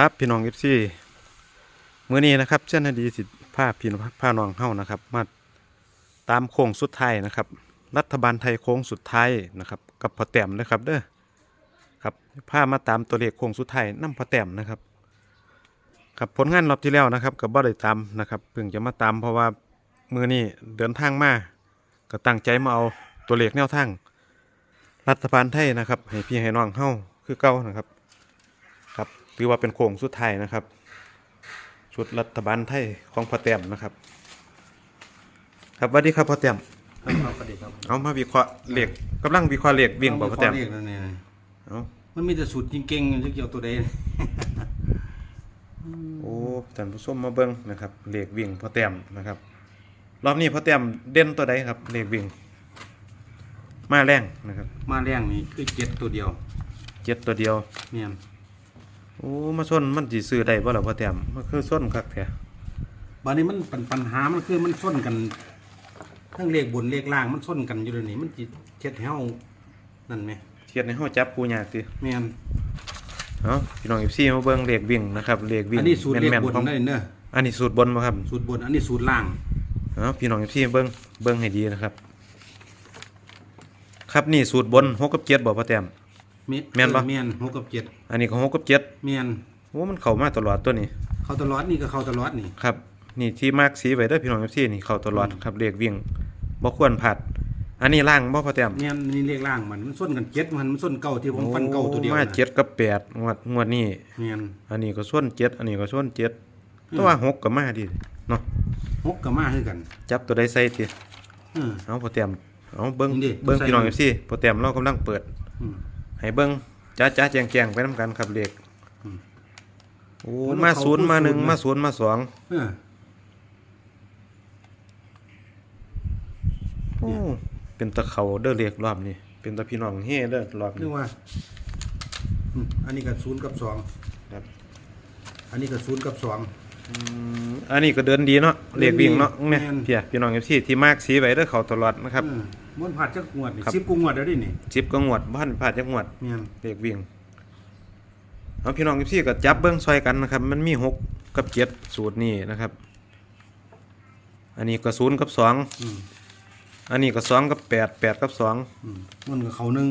ครับพี่น้องเอฟซีมื้อนี้นะครับเจ้าหน้าที่สิผ้าพี่น้องผ้าน้องเฮานะครับ มาตามโค้งสุดท้ายนะครับ รัฐบาลไทยโค้งสุดท้ายนะครับ กับพอแต้มนะครับเด้อครับผ้ามาตามตัวเลขโค้งสุดท้ายนํพอแต้มนะครับครับผลงานรอบที่แล้วนะครับกับบ่ได้ตามนะครับเพิ่งจะมาตามเพราะว่ามื้อนี้เดินทางมาก็ตั้งใจมาเอาตัวเลขแนวทาง รัฐบาลไทยนะครับ ให้พี่ให้น้องเฮาคือเก่านะครับ ถือว่าเป็นโค้งสุดท้ายนะครับ ชุดรัฐบาลไทยของพ่อแต้มนะครับ ครับสวัสดีครับพ่อแต้มครับประเด็นครับเอามาวิเคราะห์เลขกำลังวิเคราะห์เลขวิ่งบ่พ่อแต้มเาเรียกนั่นเองเอามันมีแต่สูตรเก่งๆจะเกี่ยวตัวใดโอ้ท่านผู้ชมมาเบิ่งนะครับเลขวิ่งพ่อแต้มนะครับรอบนี้พ่อแต้มเด่นตัวใดครับเลขวิ่ง มาแรงนะครับ มาแรงนี่คือเจ็ดตัวเดียวเจ็ดตัวเดียวเนี่ย โอ้มาส้นมันสิซื้อได้บ่ล่ะพ่อแต้มมันคือส้นคักแท้บานนี้มันปัญปัญหามันคือมันส้นกันทั้งเลขบนเลขล่างมันส้นกันอยู่เลยวนี้มันจิเช็ดให้เฮานั่นไหมเทียดในเฮาจับคู่ยากติแม่นเอ้าพี่น้อง FC มาเบิ่งเลขวิ่งนะครับเลขวิ่งอันนี้สูตรเลขแม่นบนๆของได้เนอะอันนี้สูตรบนบ่ครับสูตรบน อันนี้สูตรล่าง เอาพี่น้องพี่เบิ้งเบิ้งให้ดีนะครับ ครับนี่สูตรบนหกกับเจ็ดบอกพ่อแต้ม แม่นปะแม่นหกกับเจ็ดอันนี้ก็หกกับเจ็ดแม่นโอ้มันเข้ามาตลอดตัวนี้ เขาตลอดนี่ก็เขาตลอดนี่ ครับ นี่ที่มาร์กสีไว้เด้อพี่น้องพี่นี่เข้าตลอดครับเลขวิ่งบ่ควรพลาดอันนี้ล่างบ่พ่อแต้มแม่นนี่เลขล่างมันมันส้นกันเจ็ดมันมันส้นเก่าที่ผมฟันเก่าตัวเดียวมาน่ะเจ็ดกับแปดงวดงวดนี้แม่นอันนี้ก็ส่วนเจ็ดอันนี้ก็ส่วนเจ็ดแต่ว่าหกก็มาดิเนาะหกกับมาคือกันจับตัวใดใส่ติเออ เอาพ่อแต้มเอาเบิ้งนี่ดิเบิ้งใส่พี่น้องเลยพี่พ่อแต้มเรากำลังเปิด อืม ให้เบิ้งจ้าจ้าแจงแจงไปน้ำกันครับเลขอืมโอ้มันมาเข้าศูนย์มาหนึ่งศูนย์มาศูนย์มาสองเออโอ้เป็นตะเขาเด้อเลขรอบนี้เป็นตะพี่น้องเฮ่เด้อรอบนึนี้กว่าอืมอันนี้ก็ศูนย์กับสองครับ อันนี้ก็ศูนย์กับสอง อืมอันนี้ก็เดินดีเนาะเลขวิ่งเนาะเดินดีเนี่ยแม่นเพี่ยพี่น้องเอฟซีที่มากสีไว้เด้อเขาตลอดนะครับเออม้วนผัดจักงวดนี่ครับสิบกูงวดแล้วดินี่สิบก็งวดบ้านผ่านจักงวดเมียนเลขวิ่งเอาพี่น้องเอฟซีก็จับเบิ้งซอยกันนะครับ มันมีหกกับเจ็ดสูตรนี้นะครับ อันนี้ก็ศูนย์กับสองอืมอันนี้ก็สองกับแปดแปดกับสองอืมมันก็เขาหนึ่ง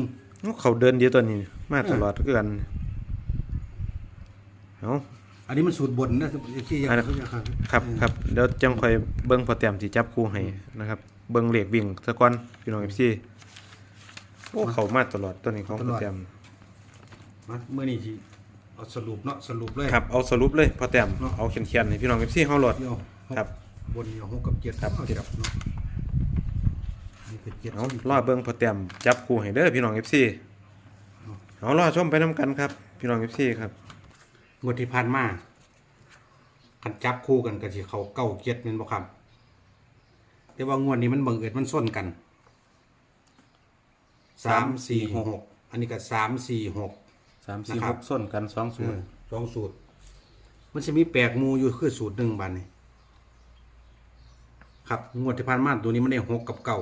เขาเดินดีตัวนี้ มาตลอดคือกันเอา อันนี้มันสูตรบนนะที่ยังอันนั้นครับครับครับเดี๋ยวจังค่อยเบิ้งพอแต้มที่จับคู่ให้นะครับ เบิ้งเหล็กวิ่งซะก่อนพี่น้องเอฟซีโอ้เขามาตลอดตัวนี้ของพอแต้มมาเมื่อนี้ที่เอาสรุปเนาะสรุปเลยครับเอาสรุปเลยพอแต้มเนาะเอาเขียนๆให้พี่น้องเอฟซีเฮาโหลดเดียวครับบนเดียวหกกับเจ็ดครับเอาจับเนาะนี่คือเจ็ดเอารอเบิ้งพอแต้มจับคู่ให้เด้อพี่น้องเอฟซีเอารอชมไปนํกันครับ พี่น้องเอฟซีครับ งวดที่ผ่านมาคันจับคู่กันก็สิเขาเก้าเจ็ดแม่นบ่ครับแต่ว่างวดนี้มันบังเอิญมันส้นกันสามสี่หกอันนี้ก็สามสี่หก สามสี่นะคหรับกส้นกันสองสูตรสองสูตร มันจะมีแปลกหมูอยู่คือสูตรหนึ่งบันนี่ครับงวดที่ผ่านมาตัวนี้มันได้หกกับเก่า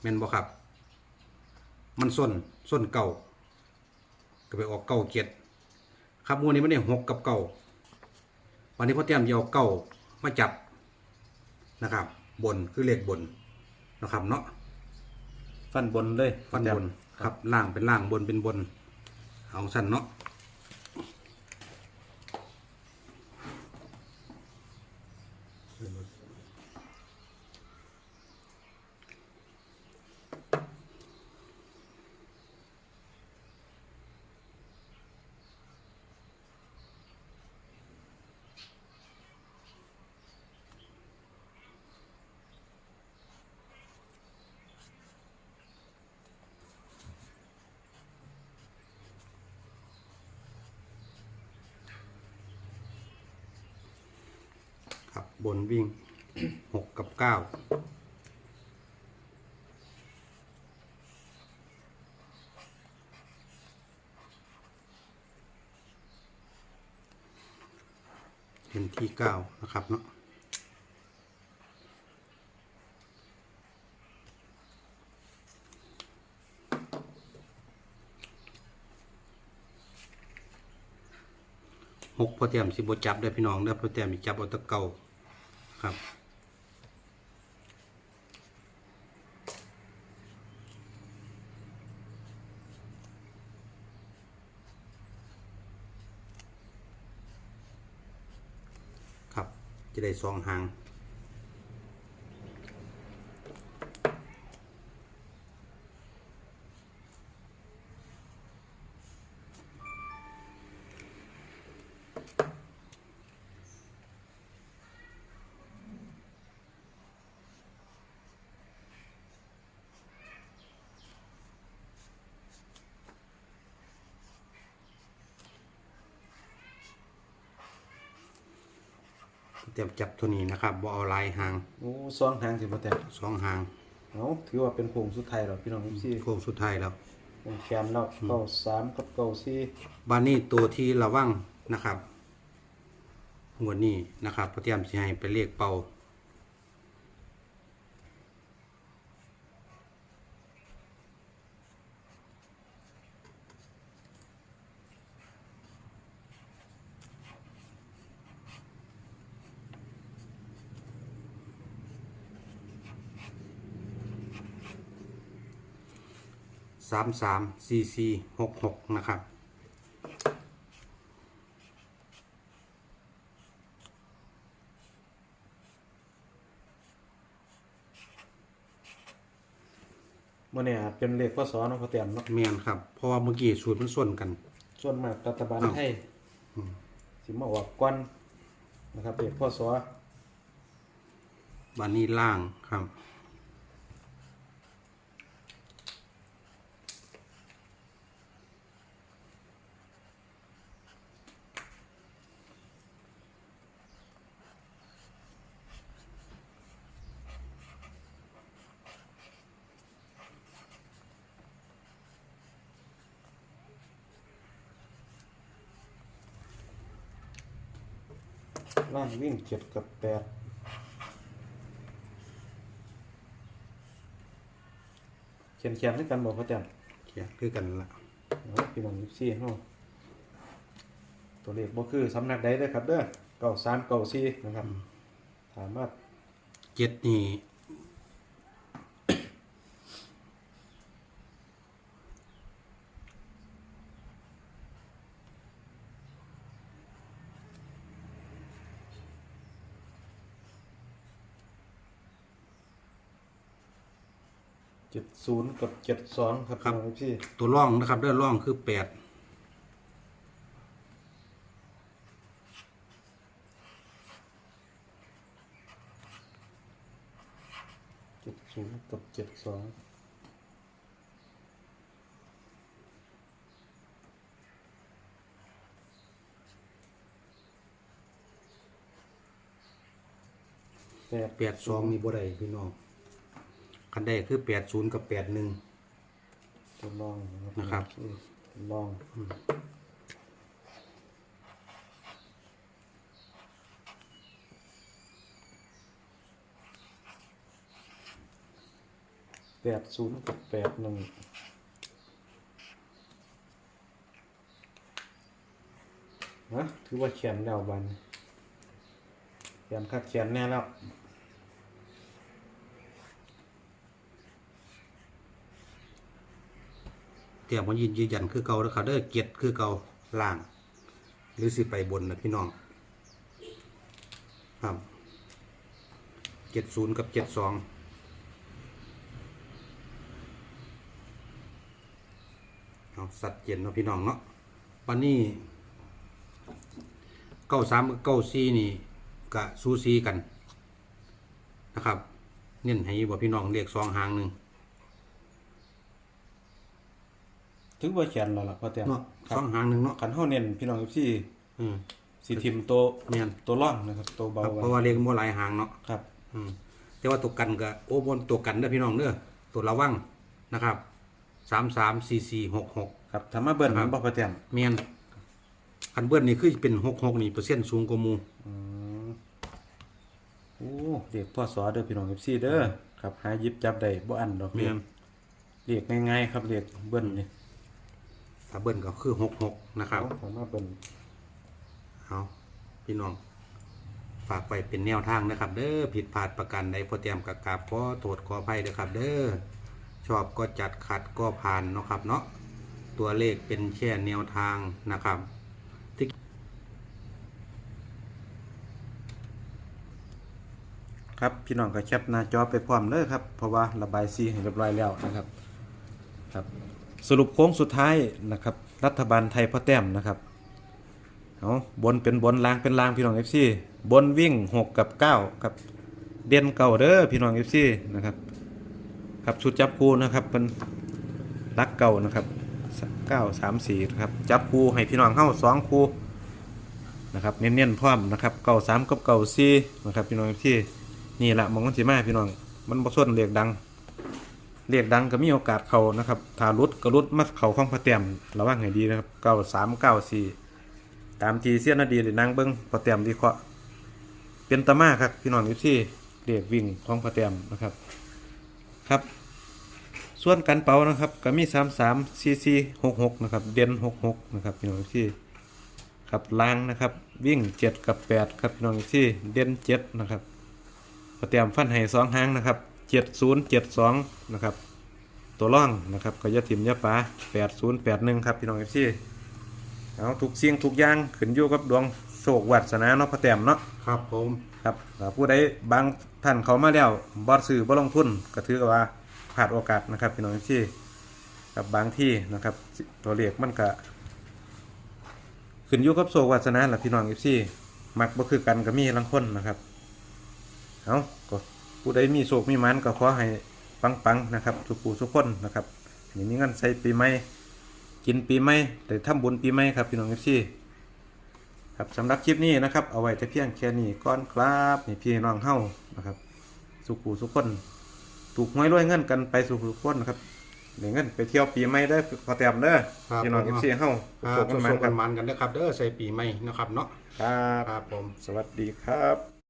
แม่นบ่ครับ มันส้นส้นเก่าก็ไปออกเก่าเจ็ด ครับงวดนี้มันได้หกกับเก่าวันนี้พ่อเตรียมจะเอาเก่ามาจับนะครับ บนคือเลขบนนะครับเนาะฟันบนเลยฟันบนครับล่างเป็นล่างบนเป็นบนเอาสั้นเนาะ ครั บนวิ่งหกกับเก้าเห็นที่เก้านะครับเนาะหกพอเตรียมสิบจับได้พี่น้องเด้พอเตรียมจับเอาตะเก่า ครับ ครับ จะได้ซองหาง รียมจับตัวนี้นะครับบ่เอาลายหางโอ้ซองหางสิพ่อแต้มสองหางเอาถือว่าเป็นโค้งสุดท้ายแล้วพี่น้องพี่โค้งสุดท้ายแล้วแขนแล้วเก้าสามกับเก้าสี่บ้านนี้ตัวที่ระวังนะครับงวดนี้นะครับพอเตรียมสิให้ไปเรียกเป่า สามสามสี่สี่หกหกนะครับมื่อนี้อาจเป็นเลขพศเนาะพ่อแต้มเนาะแมนครับเพราะว่าเมื่อกี้สูตรมันส่วนกัน ส่วนมากรัฐบาลอ้าวไทยสิมาออกก่อนนะครับเลขพศบ้านนี้ล่างครับ ล่างวิ่งเจ็ดกับแปดเขียนเขียนๆด้วยกันบอกพ่อแต้มเขียนคือกันละเอาพี่น้องยิบซี่เนาะตัวเลขบ่คือสำนักใดเด้อครับเด้อเก้าสามเก้าสี่นะครับ สามารถเจ็ดนี่ เจ็ดศูนย์กับเจ็ดสองครับพี่น้องยิบซี่ตัวร่องนะครับเด้อร่องคือแปดเจ็ดศูนย์กับเจ็ดสองแปดแปดสองนี่บ่ได้พี่น้อง คันได้คือแปดศูนย์กับแปดหนึ่งตัวลองนะครับตัวลองแปดศูนย์กับแปดหนึ่งนะถือว่าเขียนแล้วบันเขียนคัดเขียนแน่แล้ว เตรียมมายืนยืนยันคือเก่าแล้วครับเด้อเจ็ดคือเก่าล่าง หรือสิไปบนนะพี่น้องครับเจ็ดศูนย์กับเจ็ดสองเอาสัตว์เย็นเนาะพี่น้องเนาะวันนี้เก้าสามกับเก้าสี่นี่กะซูซีกันนะครับ เน้นให้บ่พี่น้องเรียกสองหางหนึ่ง ถึงว่าเขียนแล้วล่ะพ่อแต้มเนาะครัสองหางหนึ่งเนาะขันเฮาเน้นพี่น้องที่อืมสีทิมตัวแม่นตัวร่องนะครับตัวเบาครับไว้เพราะว่าเรียกบ่หลายหางเนาะครับ อืมแต่ว่าตัวกันก็โอ้บนตัวกันเด้อพี่น้องเด้อตัวระวังนะครับสามสามสี่สี่หกหกครับถ้ามาเบิ่นครัมับนบ่พ่อแต้มเมียนคันเบิ้ลนี่คือเป็นหกหกนี่เปอร์เซ็นต์สูงกว่าหมูอืมโอ้เรียกพ่อสอเด้อพี่น้อง FC เด้อครับหาหยิบจับได้บ่อันดอกเมียนเรียกง่ายๆครับเรียกเบิ่นนี่ ถ้าเบิ้ลก็คือหกหกนะครับเอาถ้ามาเบิ่นอเอาพี่น้อง ฝากไปเป็นแนวทางนะครับ เด้อผิดพลาดประกันใดพอเตรียมกับกราบขอโทษขออภัยนะครับ เด้อชอบก็จัดขัดก็ผ่านเนาะครับ เนาะตัวเลขเป็นแค่แนวทางนะครับครับพี่น้องก็แคปหน้าจอไปพร้อมเลยครับ เพราะว่าระบายซีให้เรียบร้อยแล้วนะครับ ครับ สรุปโค้งสุดท้ายนะครับ รัฐบาลไทยพ่อแต้มนะครับเอาบนเป็นบนล่างเป็นล่างพี่น้องเอฟซีบนวิ่ง 6 กับ9ครับเด่นเก่าเด้อพี่น้องเอฟซีนะครับครับชุดจับคู่นะครับเป็นรักเก่านะครับ 9 3 4นะครับจับคู่ให้พี่น้องเข้าสองคู่นะครับเน้นๆพร้อมนะครับเก่าสามกับเก่าสี่นะครับพี่น้องเอฟซีนี่แหละมองกันสีมาพี่น้องมันบ่ส้นเรียกดัง เรียกดังก็มีโอกาสเขานะครับถ้ารุดก็รุดมาเขาของพระเตียมระวังให้ดีนะครับเก้าสามเก้าสี่ตามทีเสียนาดีหรือนางเบิ้งพระเตียมวิเคราะห์เป็นตามาครับพี่น้องอยู่ที่เรียกวิ่งของพระเตียมนะครับครับ ส่วนกันเป่านะครับก็มีสามสามซีซีหกหกนะครับเด่นหกหกนะครับพี่น้องอยู่ที่ครับล่างนะครับวิ่งเจ็ดกับแปดครับพี่น้องอยู่ที่เด่นเจ็ดนะครับพอเตียมฟันให้สองหางนะครับ เจ็ดศูนย์เจ็ดสองนะครับ ตัวร่องนะครับก็อยาถิ่มอยาปลาแปดศูนย์แปดหนึ่งครับพี่น้องเอฟซีเอาทุกเสียงทุกอย่างขึ้นอยู่กับดวงโชควัสนาเนาะพอเตรียมเนาะครับผมครับถ้าผู้ใดบางท่านเขามาแล้วบอดซื้อบ่ลงทุนก็ถือว่าพลาดโอกาสนะครับพี่น้องเอฟซีกับบางที่นะครับตัวเลขมันก็ขึ้นอยู่กับโชควาสนาแหละพี่น้องเอฟซีมักบ่คือกันก็มีลังคนนะครับเอาก็ ผู้ใดมีโศกมีหมันก็ขอให้ปังๆนะครับทุกผู้ทุกคนนะครับนี่มีเงินใส่ปีใหม่กินปีใหม่แต่ทำบุญปีใหม่ครับพี่น้องเอฟซีครับสำหรับคลิปนี้นะครับเอาไว้แต่เพียงแค่นี้ก่อนครับนี่พี่น้องเฮานะครับ สุขูสุขคนถูกหวยรวยเงินกันไปสุขทุกคนนะครับเดี๋ยวเงินไปเที่ยวปีใหม่เด้อขอแต้มเด้อครับพี่น้องผเอมฟซีเฮาครับสุขสุมันขๆกันมันๆกันนะครับเด้อใส่ปีใหม่นะครับเนาะครับครับผมสวัสดีครับ